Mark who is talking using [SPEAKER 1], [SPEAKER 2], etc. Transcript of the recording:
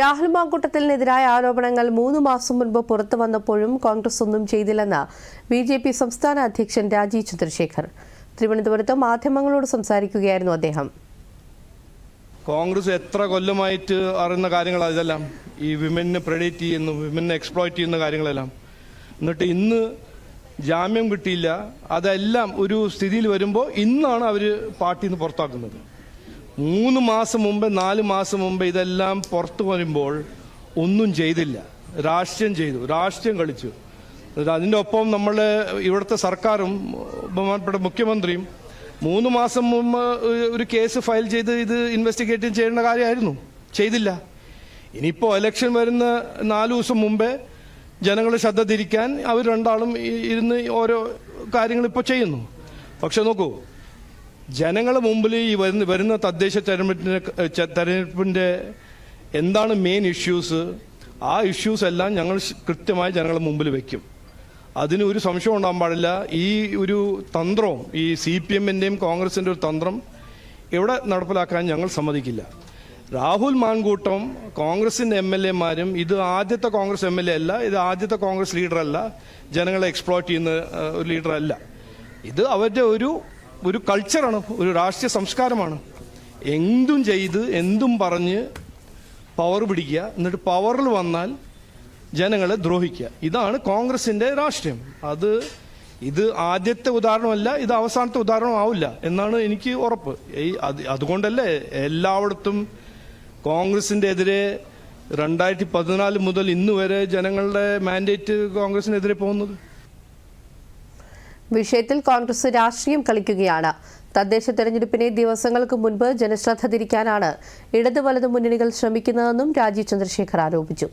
[SPEAKER 1] രാഹുൽ മാങ്കൂട്ടത്തിനെതിരായ ആരോപണങ്ങൾ മൂന്ന് മാസം മുൻപ് പുറത്തു വന്നപ്പോഴും കോൺഗ്രസ് ഒന്നും ചെയ്തില്ലെന്ന് ബി ജെ പി സംസ്ഥാന അധ്യക്ഷൻ രാജീവ് ചന്ദ്രശേഖർ തിരുവനന്തപുരത്ത് മാധ്യമങ്ങളോട് സംസാരിക്കുകയായിരുന്നു അദ്ദേഹം
[SPEAKER 2] കോൺഗ്രസ് എത്ര കൊല്ലമായിട്ട് അറിയുന്ന കാര്യങ്ങൾ ഇതെല്ലാം ഈ വിമനെ പ്രെഡിറ്റ് ചെയ്യുന്നു വിമനെ എക്സ്പ്ലോയിറ്റ് ചെയ്യുന്ന കാര്യങ്ങളെല്ലാം എന്നിട്ട് ഇന്ന് ജാമ്യം കിട്ടിയില്ല അതെല്ലാം ഒരു സ്ഥിതിയിൽ വരുമ്പോൾ ഇന്നാണ് അവർ പാർട്ടിയിൽ നിന്ന് പുറത്താക്കുന്നത് മൂന്ന് മാസം മുമ്പ് നാല് മാസം മുമ്പ് ഇതെല്ലാം പുറത്തു വരുമ്പോൾ ഒന്നും ചെയ്തില്ല രാഷ്ട്രീയം ചെയ്തു രാഷ്ട്രീയം കളിച്ചു അതിൻ്റെ ഒപ്പം നമ്മൾ ഇവിടുത്തെ സർക്കാരും ബഹുമാനപ്പെട്ട മുഖ്യമന്ത്രിയും മൂന്ന് മാസം മുമ്പ് ഒരു കേസ് ഫയൽ ചെയ്ത് ഇത് ഇൻവെസ്റ്റിഗേറ്റ് ചെയ്യേണ്ട കാര്യമായിരുന്നു ചെയ്തില്ല ഇനിയിപ്പോൾ ഇലക്ഷൻ വരുന്ന നാല് ദിവസം മുമ്പേ ജനങ്ങളെ ശ്രദ്ധ തിരിക്കാൻ അവർ രണ്ടാളും ഇരുന്ന് ഓരോ കാര്യങ്ങൾ ഇപ്പോൾ ചെയ്യുന്നു പക്ഷെ നോക്കൂ ജനങ്ങളുടെ മുമ്പിൽ ഈ വരുന്ന വരുന്ന തദ്ദേശ തെരഞ്ഞെടുപ്പിൻ്റെ തെരഞ്ഞെടുപ്പിൻ്റെ എന്താണ് മെയിൻ ഇഷ്യൂസ് ആ ഇഷ്യൂസ് എല്ലാം ഞങ്ങൾ കൃത്യമായി ജനങ്ങളുടെ മുമ്പിൽ വയ്ക്കും അതിന് ഒരു സംശയം ഉണ്ടാകാൻ പാടില്ല ഈ ഒരു തന്ത്രവും ഈ സി പി എമ്മിൻ്റെയും കോൺഗ്രസിൻ്റെ ഒരു തന്ത്രം എവിടെ നടപ്പിലാക്കാൻ ഞങ്ങൾ സമ്മതിക്കില്ല രാഹുൽ മാൻകൂട്ടം കോൺഗ്രസിൻ്റെ എം എൽ എമാരും ഇത് ആദ്യത്തെ കോൺഗ്രസ് എം എൽ എ അല്ല ഇത് ആദ്യത്തെ കോൺഗ്രസ് ലീഡറല്ല ജനങ്ങളെ എക്സ്പ്ലോയിറ്റ് ചെയ്യുന്ന ഒരു ലീഡറല്ല ഇത് അവരുടെ ഒരു ഒരു കൾച്ചറാണ് ഒരു രാഷ്ട്രീയ സംസ്കാരമാണ് എന്തും ചെയ്ത് എന്തും പറഞ്ഞ് പവർ പിടിക്കുക എന്നിട്ട് പവറിൽ വന്നാൽ ജനങ്ങളെ ദ്രോഹിക്കുക ഇതാണ് കോൺഗ്രസിൻ്റെ രാഷ്ട്രീയം അത് ഇത് ആദ്യത്തെ ഉദാഹരണമല്ല ഇത് അവസാനത്തെ ഉദാഹരണം ആവില്ല എന്നാണ് എനിക്ക് ഉറപ്പ് ഈ അത് അതുകൊണ്ടല്ലേ എല്ലായിടത്തും കോൺഗ്രസിൻ്റെ എതിരെ രണ്ടായിരത്തി പതിനാല് മുതൽ ഇന്ന് വരെ ജനങ്ങളുടെ മാൻഡേറ്റ് കോൺഗ്രസിനെതിരെ പോകുന്നത്
[SPEAKER 1] വിഷയത്തിൽ കോൺഗ്രസ് രാഷ്ട്രീയം കളിക്കുകയാണ് തദ്ദേശ തെരഞ്ഞെടുപ്പിനെ ദിവസങ്ങൾക്ക് മുൻപ് ജനശ്രദ്ധ തിരിക്കാനാണ് ഇടതു വലതു മുന്നണികൾ ശ്രമിക്കുന്നതെന്നും രാജീവ് ചന്ദ്രശേഖർ ആരോപിച്ചു